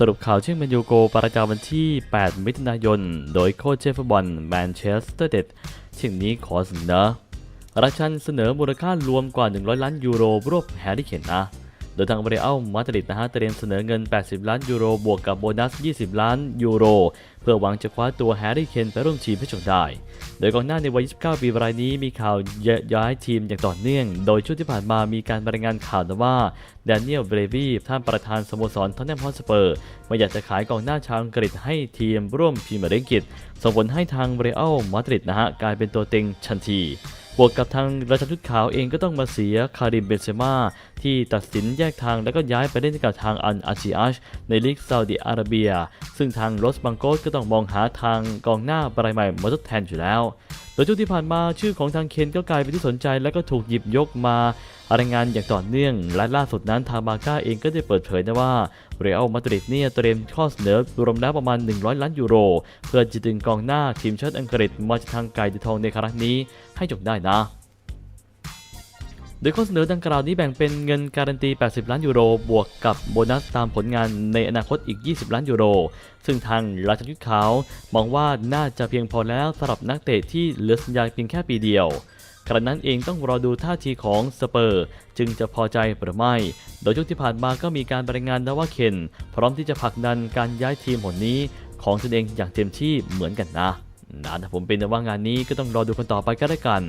สรุปข่าวเชื่อแมนยูโกประกาศวันที่ 8 มิถุนายน โดยโค้ชเชฟบอลแมนเชสเตอร์เดดเช่นนี้ขอเสนอราชันเสนอมูลค่ารวมกว่า 100 ล้านยูโรรวบแฮร์รี่เคนนะ โดยทางเรอัลมาดริดนะฮะเตรียมเสนอเงิน 80 ล้านยูโรบวกกับโบนัส 20 ล้านยูโร เพื่อหวังจะคว้าตัวแฮร์รี่เคนไปร่วมทีมให้จงได้ โดยกองหน้าในวัย 29 ปีรายนี้มีข่าวย้ายทีมอย่างต่อเนื่อง โดยช่วงที่ผ่านมามีการรายงานข่าวว่าแดเนียลเบรวีท่านประธานสโมสรทอนแนมฮอสเปอร์ ไม่อยากจะขายกองหน้าชาวอังกฤษให้ทีมร่วมพรีเมียร์ลีกอังกฤษส่งผลให้ทางเรอัลมาดริดนะฮะกลายเป็นตัวเต็งทันที บวกกับทางราชชุดขาวเองก็ต้องมาเสียคาริมเบนเซม่าที่ตัดสินแยกทางแล้วก็ย้ายไปเล่นกับทางอันอาชิอัชในลีกซาอุดิอาระเบีย ซึ่งทางโรสบังโกสก็ต้องมองหาทางกองหน้ารายใหม่มาทดแทนอยู่แล้วโดยช่วงที่ผ่านมาชื่อของทางเคนก็กลายเป็นที่สนใจและก็ถูกหยิบยกมารายงานอย่างต่อเนื่อง และล่าสุดนั้นทางบาก้าเองก็ได้เปิดเผยนะว่าเรอัลมาดริดเนี่ยเตรียมข้อเสนอรวมแล้วประมาณ 100 ล้านยูโร เพื่อจะดึงกองหน้าทีมชาติอังกฤษมาจากทางไก่ทองในครั้งนี้ ให้จบได้นะ โดยข้อเสนอดังกล่าวนี้แบ่งเป็นเงินการันตี 80 ล้านยูโร บวกกับโบนัสตามผลงานในอนาคตอีก 20 ล้านยูโร ซึ่งทางราชยุทธขาวมองว่าน่าจะเพียงพอแล้วสำหรับนักเตะที่เหลือสัญญาเพียงแค่ปีเดียวขณะนั้นเองต้องรอดูท่าทีของสเปอร์ จึงจะพอใจหรือไม่ โดยช่วงที่ผ่านมาก็มีการรายงานนะว่าเคน พร้อมที่จะผลักดันการย้ายทีมหนนี้ของตนเองอย่างเต็มที่เหมือนกันนะ นะแต่ผมเป็นแต่ว่างานนี้ก็ต้องรอดูกันต่อไปก็แล้วกัน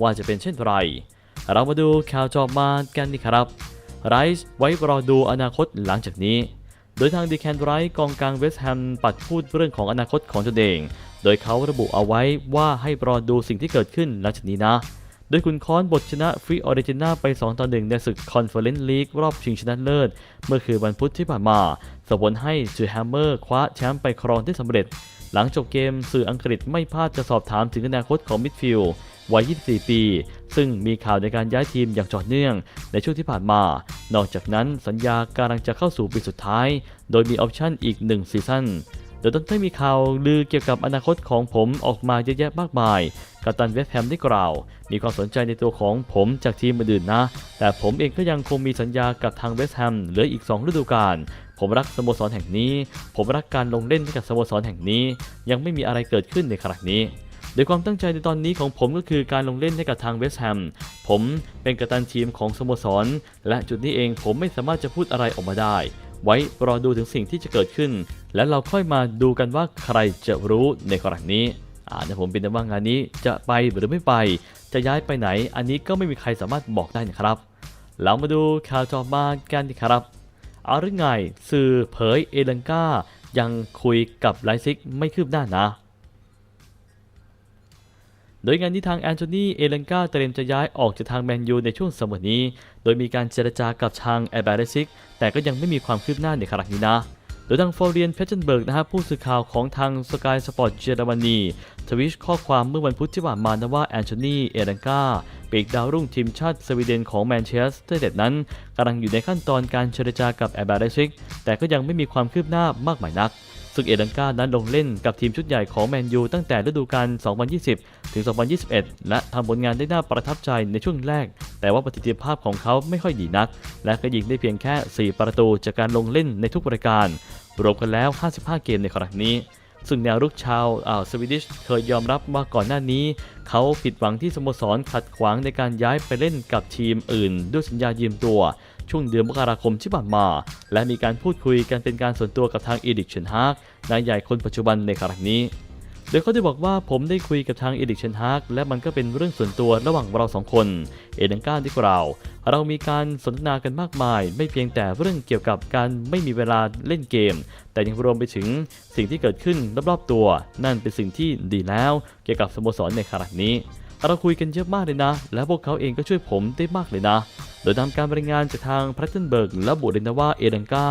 ว่าจะเป็นเช่นไร เรามาดูข่าวจอบมากันดีครับไรส์ไว้รอดูอนาคตหลังจากนี้ โดยทางดีแคนไรส์กองกลางเวสต์แฮมปัดพูดเรื่องของอนาคตของตนเอง โดยเขาระบุเอาไว้ว่าให้รอดูสิ่งที่เกิดขึ้นหลังจากนี้นะโดยคุณคอนบทชนะฟรีออริจินาไป 2 ต่อ 1 ในศึกคอนเฟอเรนซ์ลีกรอบชิงชนะเลิศ เมื่อคืนวันพุธที่ผ่านมาส่งผลให้จูแฮมเมอร์คว้าแชมป์ไปครองได้สำเร็จ หลังจบเกมสื่ออังกฤษไม่พลาดจะสอบถามถึงอนาคตของมิดฟิลด์วัย 24 ปี ซึ่งมีข่าวในการย้ายทีมอย่างต่อเนื่องในช่วงที่ผ่านมา นอกจากนั้นสัญญากำลังจะเข้าสู่ปีสุดท้าย โดยมีออปชั่นอีก 1 ซีซั่น โดยต้นได้มีข่าวลือเกี่ยวกับอนาคตของผมออกมาเยอะแยะมากมาย กัปตันเวสแฮมได้กล่าว มีความสนใจในตัวของผมจากทีมอื่นนะ แต่ผมเองก็ยังคงมีสัญญากับทางเวสแฮมเหลืออีก 2 ฤดูกาล ผมรักสโมสรแห่งนี้ ผมรักการลงเล่นกับสโมสรแห่งนี้ ยังไม่มีอะไรเกิดขึ้นในครั้งนี้โดยความตั้งใจในตอนนี้ของผมก็คือการลงเล่นให้กับทางเวสต์แฮม ผมเป็นกัปตันทีมของสโมสร และจุดนี้เองผมไม่สามารถจะพูดอะไรออกมาได้ ไว้รอดูถึงสิ่งที่จะเกิดขึ้น แล้วเราค่อยมาดูกันว่าใครจะรู้ในครั้งนี้อ่าแต่ผมเป็นแต่ว่างานนี้จะไปหรือไม่ไป จะย้ายไปไหน อันนี้ก็ไม่มีใครสามารถบอกได้นะครับ เรามาดูข่าวต่อมากันดีครับเอาเรื่องไงสื่อเผยเอลังกายังคุยกับไลซิกไม่คืบหน้านะ โดยงานที่ทางแอนโทนี เอเลนกาเตรียมจะย้ายออกจากทางแมนยูในช่วงสมัยนี้ โดยมีการเจรจากับทางแอร์แบรซิก แต่ก็ยังไม่มีความคืบหน้าในครั้งนี้นะ โดยทางฟอร์เรียนเพชเจนเบิร์กนะฮะผู้สื่อข่าวของทางสกายสปอร์ตเยอรมนีทวิชข้อความเมื่อวันพุธที่ผ่านมานะว่าแอนโทนี เอเลนกาปีกดาวรุ่งทีมชาติสวีเดนของแมนเชสเตอร์เดดนั้นกำลังอยู่ในขั้นตอนการเจรจากับแอร์แบรซิก แต่ก็ยังไม่มีความคืบหน้ามากมายนัก ซึ่งเอดังกานั้นลงเล่นกับทีมชุดใหญ่ของแมนยูตั้งแต่ฤดูกาล 2020 ถึง 2021 และทำผลงานได้น่าประทับใจในช่วงแรก แต่ว่าประสิทธิภาพของเขาไม่ค่อยดีนัก และก็ยิงได้เพียงแค่ 4 ประตูจากการลงเล่นในทุกรายการ รวมกันแล้ว 55 เกมในครั้งนี้ ซึ่งแนวรุกชาวอ่าวสวีดิชเคยยอมรับว่าก่อนหน้านี้ เขาผิดหวังที่สโมสรขัดขวางในการย้ายไปเล่นกับทีมอื่น ด้วยสัญญายืมตัว ช่วงเดือนมกราคมที่ผ่านมา และมีการพูดคุยกันเป็นการส่วนตัวกับทางอีดิกเชนฮากนายใหญ่คนปัจจุบันในครั้งนี้ โดยเขาได้บอกว่าผมได้คุยกับทางเอดิกเชนฮากและมันก็เป็นเรื่องส่วนตัวระหว่างเราสองคน เอเดนก้าได้กล่าว เรามีการสนทนากันมากมาย ไม่เพียงแต่เรื่องเกี่ยวกับการไม่มีเวลาเล่นเกม แต่ยังรวมไปถึงสิ่งที่เกิดขึ้นรอบๆตัว นั่นเป็นสิ่งที่ดีแล้ว เกี่ยวกับสโมสรในครั้งนี้เราคุยกันเยอะมากเลยนะ และพวกเขาเองก็ช่วยผมได้มากเลยนะ โดยตามการรายงานจากทางพรัตเทนเบิร์กและบุเดนว่าเอเดนกา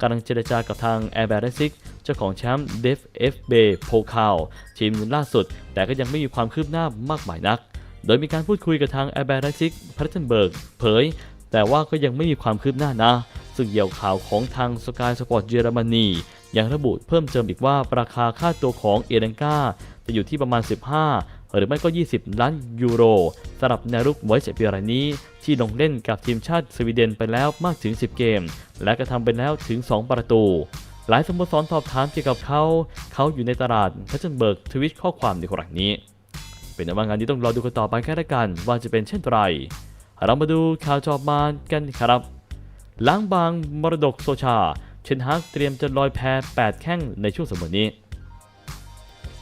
กำลังเจรจากับทางแอร์แบรซิกเจ้าของแชมป์เดฟเอฟเบโพคาวทีมล่าสุด แต่ก็ยังไม่มีความคืบหน้ามากมายนัก โดยมีการพูดคุยกับทางแอร์แบรซิกพรัตเทนเบิร์กเผย แต่ว่าก็ยังไม่มีความคืบหน้านะซึ่งเหยี่ยวข่าวของทางสกายสปอร์ตเยอรมนียังระบุเพิ่มเติมอีกว่าราคาค่าตัวของเอเดนกาจะอยู่ที่ประมาณ 15 หรือไม่ก็ 20 ล้านยูโรสำหรับแนวรุกไวเจ็ปีรายนี้ ที่ลงเล่นกับทีมชาติสวีเดนไปแล้วมากถึง 10 เกม และกระทำไปแล้วถึง 2 ประตู หลายสโมสรสอบถามเกี่ยวกับเขา เขาอยู่ในตลาดพัชเบิร์กทวิตข้อความในครั้งนี้ เป็นว่างานนี้ต้องรอดูกันต่อไปแค่ละกันว่าจะเป็นเช่นไรเรามาดูข่าวจอบมากันครับล้างบางมรดกโซชา เชนฮากเตรียมจะลอยแพ8แข้งในช่วงสมนี้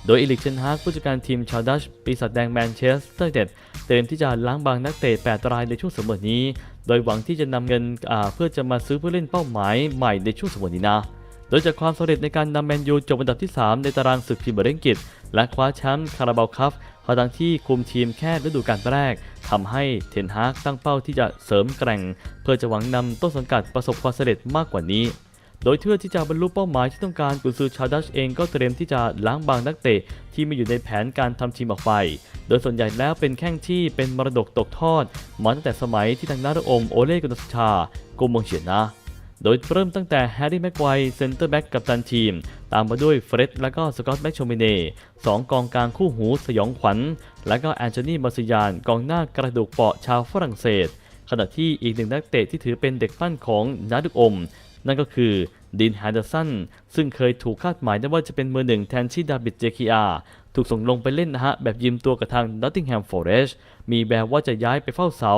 โดยอีลิกเชนฮากผู้จัดการทีมชาวดัชปีศาจแดงแมนเชสเตอร์เด็ดเตรียมที่จะล้างบางนักเตะ8รายในช่วงสมนี้ โดยหวังที่จะนำเงินอ่าเพื่อจะมาซื้อผู้เล่นเป้าหมายใหม่ในช่วงสมนี้นะโดยจากความสำเร็จในการนำแมนยูจบอันดับที่ 3 ในตารางศึกพรีเมียร์ลีกอังกฤษและคว้าแชมป์คาราบาวคัพขณะที่คุมทีมแค่ฤดูกาลแรกทำให้เทนฮากตั้งเป้าที่จะเสริมแกร่ง เพื่อจะหวังนำต้นสังกัดประสบความสำเร็จมากกว่านี้ โดยเพื่อที่จะบรรลุเป้าหมายที่ต้องการกุนซือชาวดัชเองก็เตรียมที่จะล้างบางนักเตะที่ไม่อยู่ในแผนการทำทีมออกไป โดยส่วนใหญ่แล้วเป็นแข้งที่เป็นมรดกตกทอดมาตั้งแต่สมัยที่ทางนาฏอมโอเล่กุนซชาโกมงเฉียนนะ โดยเริ่มตั้งแต่แฮร์รี่แม็กไกวเซนเตอร์แบ็กกับตันทีม ตามมาด้วยเฟร็ดและก็สกอตต์แม็กโชมิเน่สองกองกลางคู่หูสยองขวัญ และก็แอนโทนีมาซิยานกองหน้ากระดูกเปราะชาวฝรั่งเศสขณะที่อีกหนึ่งนักเตะที่ถือเป็นเด็กปั้นของนาดุกอม นั่นก็คือดินแฮนเดอร์สันซึ่งเคยถูกคาดหมายได้ว่าจะเป็นมือหนึ่งแทนที่ดาบิดเจคิอาถูกส่งลงไปเล่นนะฮะ แบบยืมตัวกับทางนอตติงแฮมฟอเรสต์มีแววว่าจะย้ายไปเฝ้าเสา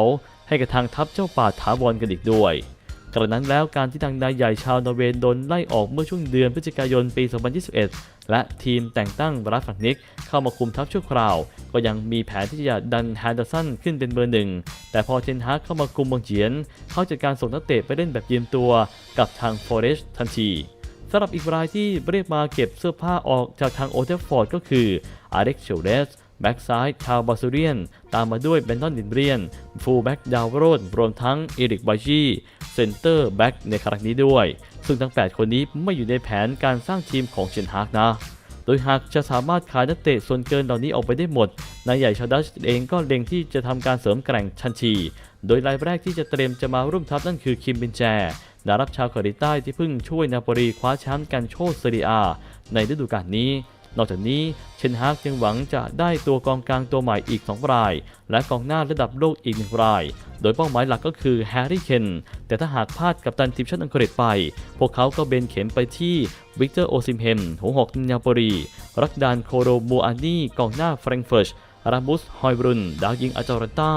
ให้กับทางทัพเจ้าป่าถาวรกันอีกด้วย กระนั้นแล้วการที่ทางนายใหญ่ชาวนอร์เวย์โดนไล่ออกเมื่อช่วงเดือนพฤศจิกายนปี 2021 และทีมแต่งตั้งบรัฟฟักนิกเข้ามาคุมทัพชั่วคราว ก็ยังมีแผนที่จะดันแฮนเดอร์สันขึ้นเป็นเบอร์หนึ่ง แต่พอเทนฮากเข้ามาคุมบางเจียน เขาจัดการส่งนักเตะไปเล่นแบบยืมตัวกับทางฟอเรสต์ทันทีสำหรับอีกรายที่เรียกมาเก็บเสื้อผ้าออกจากทางโอเทฟฟอร์ดก็คืออาเร็กเชลเดส แบ็กซ้ายชาวบาซูเรียน ตามมาด้วยเบนนอนดินเรียน ฟูลแบ็กดาวโรดรวมทั้งเอริกบาจีเซนเตอร์แบ็กในครั้งนี้ด้วย ซึ่งทั้ง 8 คนนี้ไม่อยู่ในแผนการสร้างทีมของเชนฮากนะ โดยหากจะสามารถขายนักเตะส่วนเกินเหล่านี้ออกไปได้หมด นายใหญ่ชาวดัชเองก็เล็งที่จะทำการเสริมแกร่งทันทีโดยรายแรกที่จะเตรียมจะมาร่วมทัพนั่นคือคิมบินแจดารับชาวเกาหลีใต้ที่เพิ่งช่วยนาโปลีคว้าแชมป์กันโชคเซเรียอาในฤดูกาลนี้ นอกจากนี้เชนฮากยังหวังจะได้ตัวกองกลางตัวใหม่อีก 2 ราย และกองหน้าระดับโลกอีกหนึ่งราย โดยเป้าหมายหลักก็คือแฮร์รี่เคน แต่ถ้าหากพลาดกับตันทีมชาติอังกฤษไป พวกเขาก็เบนเข็มไปที่วิกเตอร์โอซิมเฮมหัวหอกนาโปลีรักดานโคโรมูอานีกองหน้าแฟรงเฟิร์ชรามุส ฮอยบรุน ดาวยิงอาจอรันตา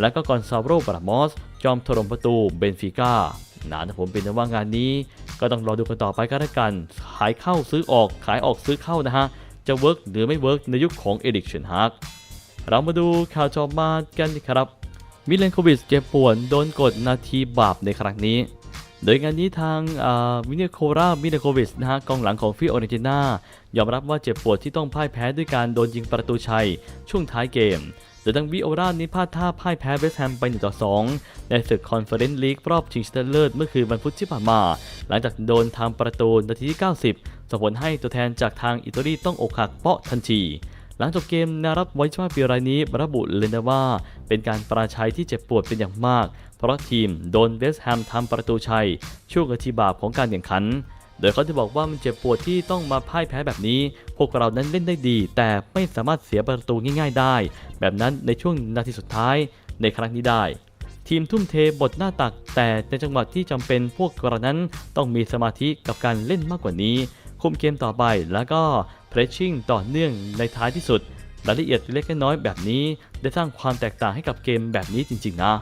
และก็กอนซาโรบรามอส จอมถล่มประตูเบนฟิก้า นะนะผมเป็นว่างานนี้ก็ต้องรอดูกันต่อไปก็แล้วกันขายเข้าซื้อออกขายออกซื้อเข้านะฮะ จะเวิร์กหรือไม่เวิร์กในยุคของเอริกเชนฮากเรามาดูข่าวจอมากันครับ มิเลนโควิชเจ็บป่วนโดนกดนาทีบาปในครั้งนี้ โดยงานนี้ทางวินเนโครามิเลนโควิชนะฮะกองหลังของฟิโอเรนติน่ายอมรับว่าเจ็บปวดที่ต้องพ่ายแพ้ด้วยการโดนยิงประตูชัยช่วงท้ายเกม โดยทางวิโอรานี้พลาดท่าพ่ายแพ้เวสต์แฮมไป1ต่อ2ในศึกคอนเฟอเรนซ์ลีกรอบชิงชนะเลิศเมื่อคืนวันพุธที่ผ่านมา หลังจากโดนทำประตูนาทีที่ 90ส่งผลให้ตัวแทนจากทางอิตาลีต้องอกหักเปาะทันทีหลังจบเกมนารับไว้ชว่าปีรายนี้ระบุเลยนะว่า เป็นการปราชัยที่เจ็บปวดเป็นอย่างมาก เพราะทีมโดนเวสต์แฮมทำประตูชัยช่วงนาทีบาปของการแข่งขัน โดยเขาจะบอกว่ามันเจ็บปวดที่ต้องมาพ่ายแพ้แบบนี้ พวกเรานั้นเล่นได้ดี แต่ไม่สามารถเสียประตูง่าย ๆ ได้ แบบนั้นในช่วงนาทีสุดท้ายในครั้งนี้ได้ ทีมทุ่มเทบทหน้าตัก แต่ในจังหวะที่จำเป็นพวกเรานั้นต้องมีสมาธิกับการเล่นมากกว่านี้ คุมเกมต่อไปแล้วก็เพรสชิ่งต่อเนื่องในท้ายที่สุดรายละเอียดเล็กน้อยแบบนี้ ได้สร้างความแตกต่างให้กับเกมแบบนี้จริงๆนะ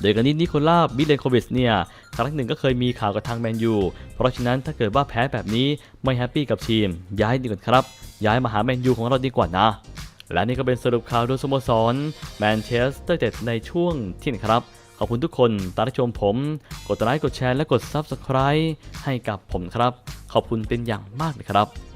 โดยกันนี้นิโคล่าบิเลนโควิชเนี่ยครั้งหนึ่งก็เคยมีข่าวกับทางแมนยู เพราะฉะนั้นถ้าเกิดว่าแพ้แบบนี้ไม่แฮปปี้กับทีม ย้ายดีกว่าครับ ย้ายมาหาแมนยูของเราดีกว่านะ และนี่ก็เป็นสรุปข่าวโดยสโมสรแมนเชสเตอร์เด็ดในช่วงที่นครับ ขอบคุณทุกคนตามชมผม กดไลค์กดแชร์และกด Subscribe ให้กับผมครับ ขอบคุณเป็นอย่างมากเลยครับ